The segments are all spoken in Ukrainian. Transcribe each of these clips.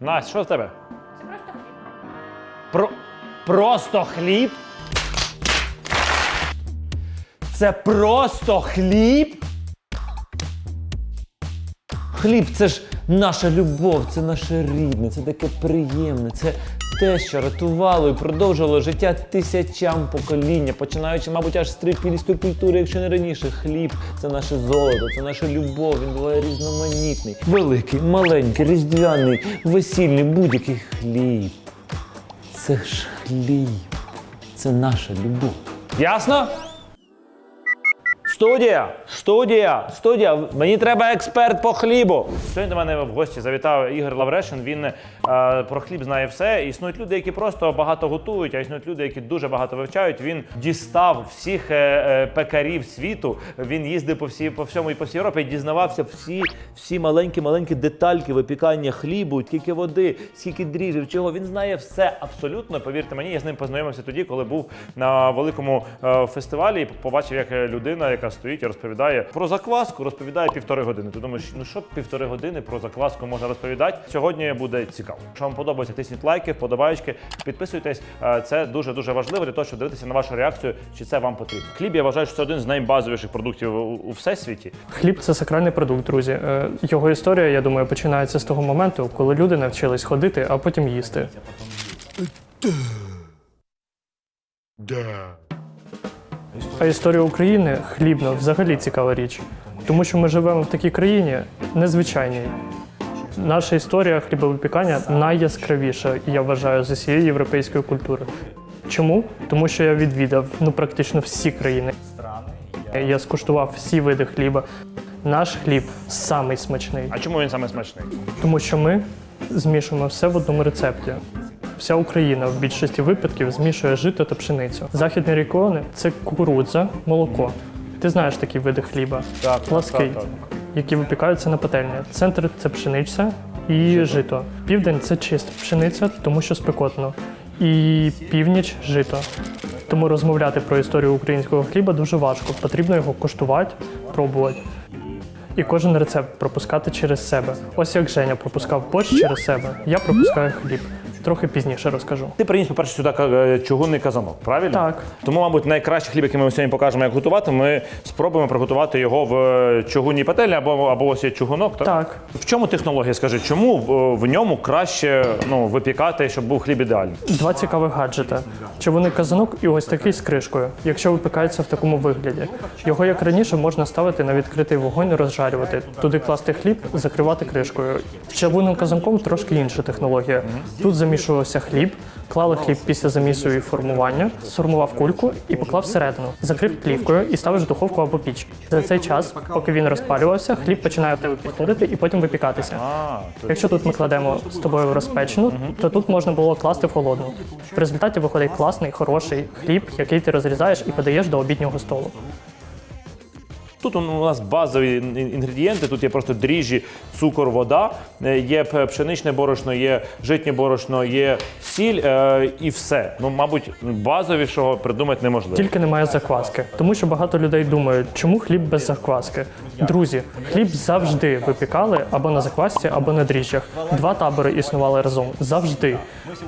Настя, що в тебе? Це просто хліб. Про... Просто хліб? Це просто хліб? Хліб це ж наша любов, це наше рідне, це таке приємне, це те, що рятувало і продовжувало життя тисячам покоління, починаючи, мабуть, аж з трипільської культури, якщо не раніше. Хліб це наше золото, це наша любов. Він буває різноманітний, великий, маленький, різдвяний, весільний, будь-який хліб. Це ж хліб. Це наша любов. Ясно? Студія! Студія! Студія! Мені треба експерт по хлібу. Сьогодні до мене в гості завітав Ігор Лаврешин. Він е, про хліб знає все. Існують люди, які просто багато готують, а існують люди, які дуже багато вивчають. Він дістав всіх е, е, пекарів світу. Він їздив по всій по всьому і по всій Європі дізнавався всі, всі маленькі маленькі детальки випікання хлібу, скільки води, скільки дріжджів, чого. Він знає все абсолютно. Повірте мені, я з ним познайомився тоді, коли був на великому е, фестивалі і побачив, як людина, яка стоїть і розповідає про закваску, розповідає півтори години. Ти думаєш, ну що півтори години про закваску можна розповідати? Сьогодні буде цікаво. Якщо вам подобається, тисніть лайки, вподобайки, підписуйтесь. Е, Це дуже дуже важливо для того, щоб дивитися на вашу реакцію, чи це вам потрібно. Хліб я вважаю, що це один з найбазовіших продуктів у, всесвіті. Хліб це сакральний продукт, друзі. Е, Його історія, я думаю, починається з того моменту, коли люди навчились ходити, а потім їсти. А історія України хлібна взагалі цікава річ, тому що ми живемо в такій країні незвичайній. Наша історія хлібовипікання найяскравіша, я вважаю, з усієї європейської культури. Чому? Тому що я відвідав ну практично всі країни. Я скуштував всі види хліба. Наш хліб самий смачний, А чому він саме смачний? тому що ми змішуємо все в одному рецепті. Вся Україна в більшості випадків змішує жито та пшеницю. Західні регіони це кукурудза, молоко. Ти знаєш такі види хліба, Так, плаский, так, так. які випікаються на пательні. Центр це пшениця і жито. Південь це чиста пшениця, тому що спекотно. І північ жито. Тому розмовляти про історію українського хліба дуже важко. Потрібно його коштувати, пробувати. І кожен рецепт пропускати через себе. Ось як Женя пропускав борщ через себе, я пропускаю хліб. Трохи пізніше розкажу. Ти приніс, по-перше, сюди е, чугунний казанок, правильно? Так. Тому, мабуть, найкращий хліб, який ми сьогодні покажемо, як готувати, ми спробуємо приготувати його в е, чугунній пательні або, або ось є чугунок. Так? Так, В чому технологія? Скажи, чому в, в ньому краще ну, випікати, щоб був хліб ідеальний? два цікавих гаджета. Човунний казанок і ось такий з кришкою, якщо випікається в такому вигляді. Його, як раніше, можна ставити на відкритий вогонь розжарювати. Туди класти хліб, закривати кришкою. Чавунним казанком трошки інша технологія. Тут замішувався хліб, клали хліб після замісу і формування, сформував кульку і поклав всередину, закрив плівкою і ставиш в духовку або піч. За цей час, поки він розпалювався, хліб починає в тебе підходити і потім випікатися. Якщо тут ми кладемо з тобою розпечену, то тут можна було класти в холодну. В результаті виходить класний, хороший хліб, який ти розрізаєш і подаєш до обіднього столу. Тут у нас базові інгредієнти. Тут є просто дріжджі, цукор, вода, е, є пшеничне борошно, є житнє борошно, є сіль е, і все. Ну, мабуть, базовішого придумати неможливо. Тільки немає закваски, тому що багато людей думають, чому хліб без закваски. Друзі, хліб завжди випікали або на заквасці, або на дріжджах. Два табори існували разом завжди.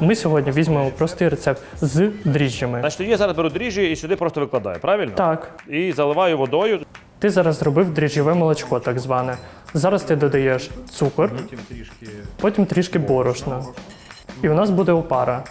Ми сьогодні візьмемо простий рецепт з дріжджами. Значить, я зараз беру дріжджі і сюди просто викладаю, правильно? Так, І заливаю водою. Ти зараз зробив дріжджове молочко, так зване. Зараз ти додаєш цукор, потім трішки борошна. І у нас буде опара.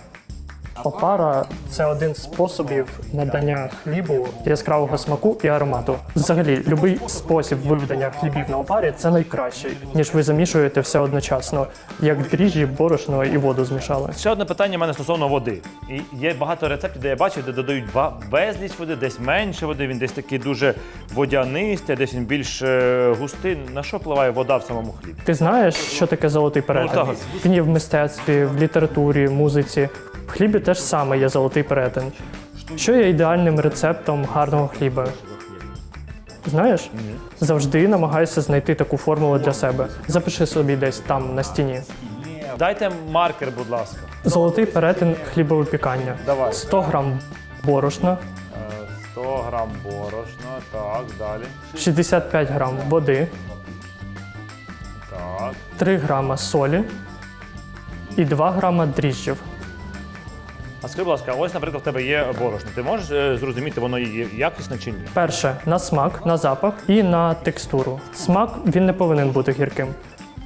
Опара це один з способів надання хлібу яскравого смаку і аромату. Взагалі, будь-який спосіб виведення хлібів на опарі це найкращий, ніж ви замішуєте все одночасно, як дріжджі, борошно і воду змішали. Ще одне питання в мене стосовно води. І є багато рецептів, де я бачив, де додають безліч води, десь менше води, він десь такий дуже водянистий, десь він більш е, густий. На що впливає вода в самому хлібі? Ти знаєш, що таке золотий перетин? Ну, так. Він є в мистецтві, в літературі, музиці. В хлібі теж саме є золотий перетин. Що є ідеальним рецептом гарного хліба? Знаєш? Завжди намагайся знайти таку формулу для себе. Запиши собі десь там на стіні. Дайте маркер, будь ласка. Золотий перетин хлібовипікання. Давай. 100 грам борошна, 100 грам борошна, так, далі. 65 грам води, Так. 3 грама солі, і 2 грама дріжджів. А скажи, будь ласка, ось, наприклад, в тебе є борошно. Ти можеш е, зрозуміти, воно є якісне чи ні? Перше на смак, на запах і на текстуру. Смак він не повинен бути гірким.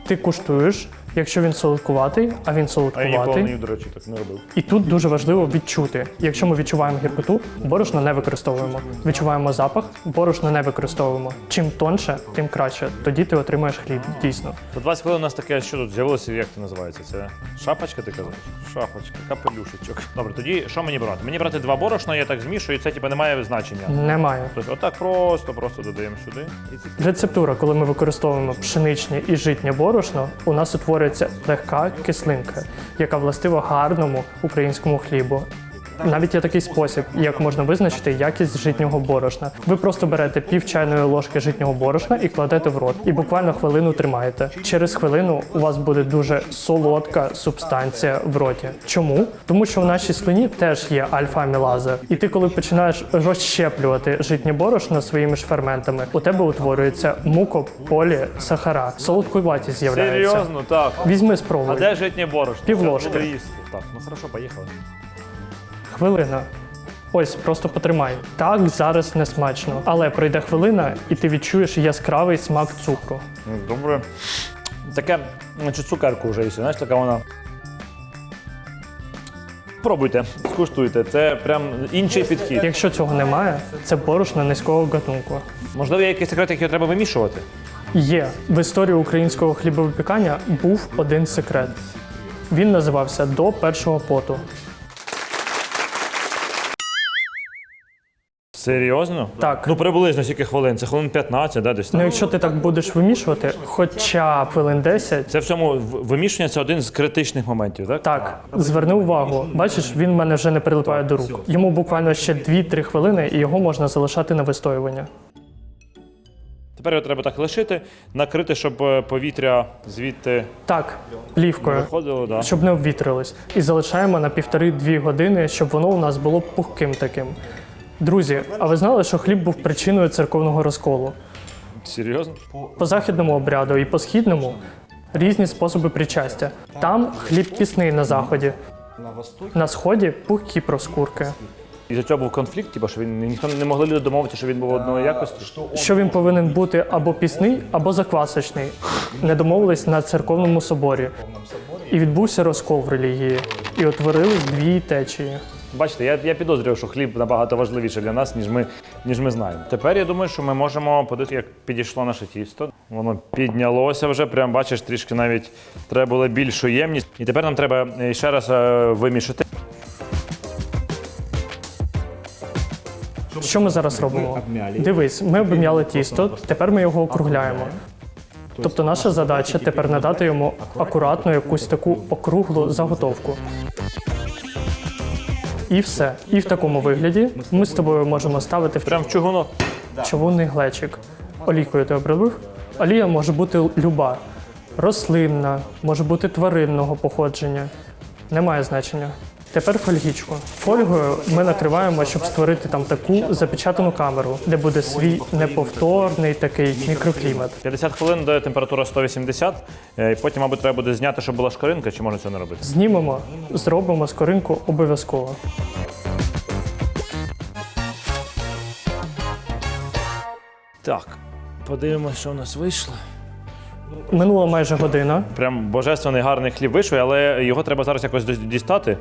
Ти куштуєш, якщо він солодкуватий, а він А я ніколи, до речі, так не робив. І тут дуже важливо відчути. Якщо ми відчуваємо гіркоту, борошно не використовуємо. Відчуваємо запах, борошно не використовуємо. Чим тонше, тим краще. Тоді ти отримаєш хліб. Дійсно. За 20 хвилин у нас таке, що тут з'явилося, як це називається? Це шапочка, ти казав? Шапочка, капелюшечок. Добре, тоді що мені брати? Мені брати два борошна, я так змішую, і це типу, не має значення. Немає. Тобто отак просто, просто додаємо сюди. Рецептура, коли ми використовуємо пшеничне і житнє борошно, у нас утворюється легка кислинка, яка властива гарному українському хлібу. Навіть є такий спосіб, як можна визначити якість житнього борошна. Ви просто берете пів чайної ложки житнього борошна і кладете в рот, і буквально хвилину тримаєте. Через хвилину у вас буде дуже солодка субстанція в роті. Чому? Тому що в нашій слині теж є альфа-амілаза. І ти, коли починаєш розщеплювати житнє борошно своїми ж ферментами, у тебе утворюється мукополісахара. Солодкуватість з'являється. Серйозно, так. Візьми А де житнє борошно? Півложки. Так, ну хорошо, поїхали. Хвилина. Ось, просто потримай. Так зараз не смачно. Але пройде хвилина, і ти відчуєш яскравий смак цукру. Ну, Добре. Таке, значить, цукерку вже їсти, знаєш, така вона. Пробуйте, скуштуйте. Це прям інший підхід. Якщо цього немає, це борошно низького гатунку. Можливо, є якийсь секрет, який треба вимішувати. Є в історії українського хлібовипікання був один секрет. Він називався до першого поту. Серйозно? Так. Ну приблизно скільки хвилин. Це хвилин 15, да, десь так? Ну, якщо ти так будеш вимішувати, хоча б хвилин 10, Це в цьому вимішування це один з критичних моментів, так? так, зверни увагу. Бачиш, він в мене вже не прилипає до рук. Йому буквально ще 2-3 хвилини, і його можна залишати на вистоювання. Тепер його треба так лишити, накрити, щоб е, повітря звідти Так, плівкою. виходило. Да. щоб не обвітрилось. І залишаємо на півтори-дві години, щоб воно у нас було пухким таким. Друзі, а ви знали, що хліб був причиною церковного розколу? Серйозно? По західному обряду і по східному різні способи причастя. Там хліб пісний на заході, на сході пухкі проскурки. І за цього був конфлікт, типу, що він ніхто не могли люди домовитися, що він був одної якості. Що він повинен бути або пісний, або заквасочний. Не домовились на церковному соборі. І відбувся розкол в релігії. І утворились дві течії. Бачите, я, я підозрював, що хліб набагато важливіше для нас, ніж ми, ніж ми знаємо. Тепер я думаю, що ми можемо подивитися, як підійшло наше тісто. Воно піднялося вже, прям бачиш, трішки навіть треба було більшу ємність. І тепер нам треба е, ще раз е, вимішати. Що ми зараз робимо? Дивись, ми обм'яли тісто, тепер ми його округляємо. Тобто наша задача тепер надати йому акуратну якусь таку округлу заготовку. І все. І в такому вигляді ми з тобою можемо ставити в Прям в чугуно. чавунний глечик. Олійкою ти обробив? Олія може бути люба. Рослинна, може бути тваринного походження. Немає значення. Тепер фольгічку. Фольгою ми накриваємо, щоб створити там таку запечатану камеру, де буде свій неповторний такий мікроклімат. 50 хвилин де температура 180. е, І потім, мабуть, треба буде зняти, щоб була шкаринка, чи можна цього не робити? Знімемо, зробимо скоринку обов'язково. Так, подивимося, що у нас вийшло. Минула майже година. Прям божественний гарний хліб вийшов, але його треба зараз якось дістати.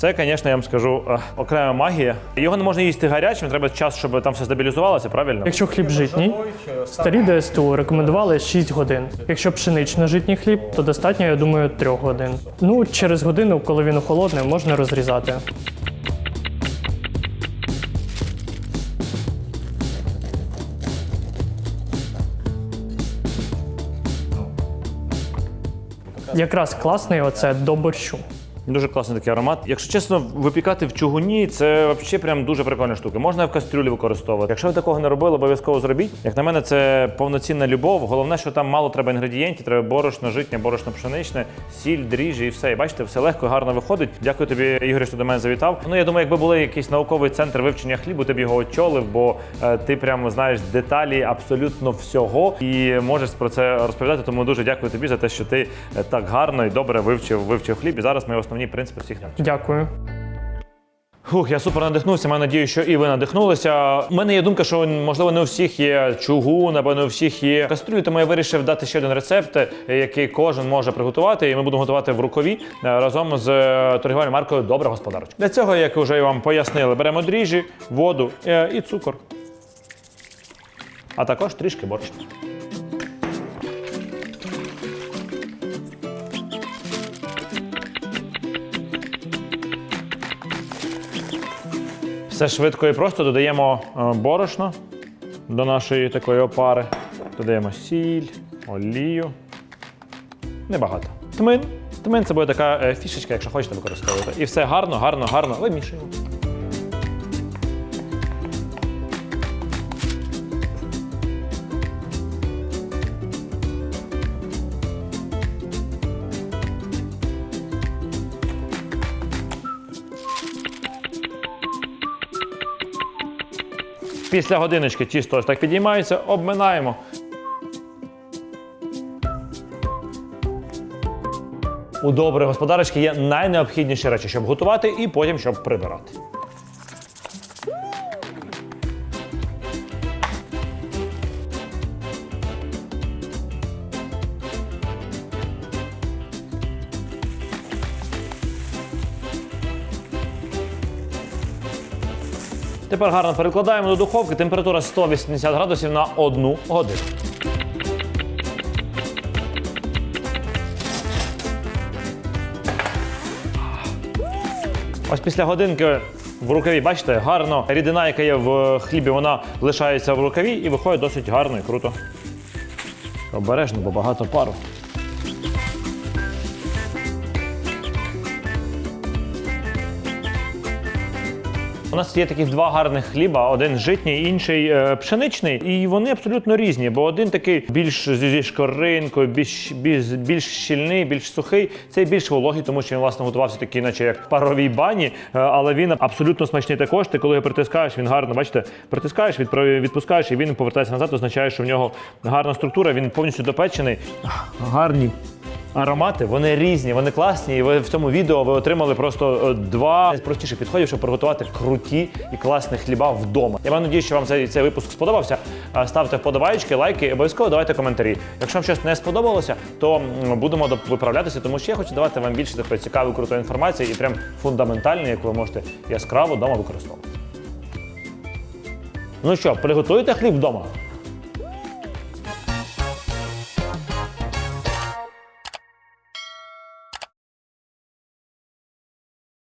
Це, звісно, я вам скажу, е, окрема магія. Його не можна їсти гарячим, треба час, щоб там все стабілізувалося, правильно? Якщо хліб житній, старі ДСТУ рекомендували 6 годин. Якщо пшенично-житній хліб, то достатньо, я думаю, 3 годин. Ну, через годину, коли він охолодний, можна розрізати. Якраз класний оце до борщу. Дуже класний такий аромат. Якщо чесно, випікати в чугуні це взагалі прям дуже прикольна штука. Можна в кастрюлі використовувати. Якщо ви такого не робили, обов'язково зробіть. Як на мене, це повноцінна любов. Головне, що там мало треба інгредієнтів, треба борошно, житнє, борошно пшеничне, сіль, дріжджі і все. І бачите, все легко і гарно виходить. Дякую тобі, Ігор, що до мене завітав. Ну я думаю, якби були якийсь науковий центр вивчення хлібу, ти б його очолив, бо е, ти прямо знаєш деталі абсолютно всього і можеш про це розповідати. Тому дуже дякую тобі за те, що ти е, так гарно і добре вивчив вивчив хліб. І зараз ми основні принципи всіх навчимо. Дякую. Фух, я супер надихнувся. Маю надію, що і ви надихнулися. У мене є думка, що можливо не у всіх є чугун, або не у всіх є кастрюлі, тому я вирішив дати ще один рецепт, е, який кожен може приготувати. І ми будемо готувати в рукаві е, разом з е, торгівельною маркою Добра господарочка. Для цього, як вже вам пояснили, беремо дріжджі, воду і цукор. А також трішки борщ. Все швидко і просто додаємо е, борошно до нашої такої опари. Додаємо сіль, олію. Небагато. Тмин. Тмин це буде така е, фішечка, якщо хочете використовувати. І все гарно, гарно, гарно вимішуємо. Після годиночки тісто ось так підіймається, обминаємо. У доброї господарочки є найнеобхідніші речі, щоб готувати і потім щоб прибирати. Тепер гарно перекладаємо до духовки. Температура 180 градусів на одну годину. Ось після годинки в рукаві, бачите, гарно рідина, яка є в хлібі, вона лишається в рукаві і виходить досить гарно і круто. Обережно, бо багато пару. У нас є таких два гарних хліба: один житній, інший е, пшеничний. І вони абсолютно різні, бо один такий більш зі шкоринкою, більш, більш, більш щільний, більш сухий. Цей більш вологий, тому що він власне готувався такий, наче як паровій бані. Е, але він абсолютно смачний також. Ти коли його притискаєш, він гарно, бачите, притискаєш, відпускаєш, і він повертається назад. Означає, що в нього гарна структура, він повністю допечений. Гарні Аромати вони різні, вони класні. І ви в цьому відео ви отримали просто е, два найпростіших підходів, щоб приготувати круті і класні хліба вдома. Я маю надію, що вам цей, цей випуск сподобався. Е, Ставте вподобайки, лайки, обов'язково давайте коментарі. Якщо вам щось не сподобалося, то будемо виправлятися, тому що я хочу давати вам більше такої цікавої крутої інформації і прям фундаментальної, яку ви можете яскраво вдома використовувати. Ну що, приготуєте хліб вдома?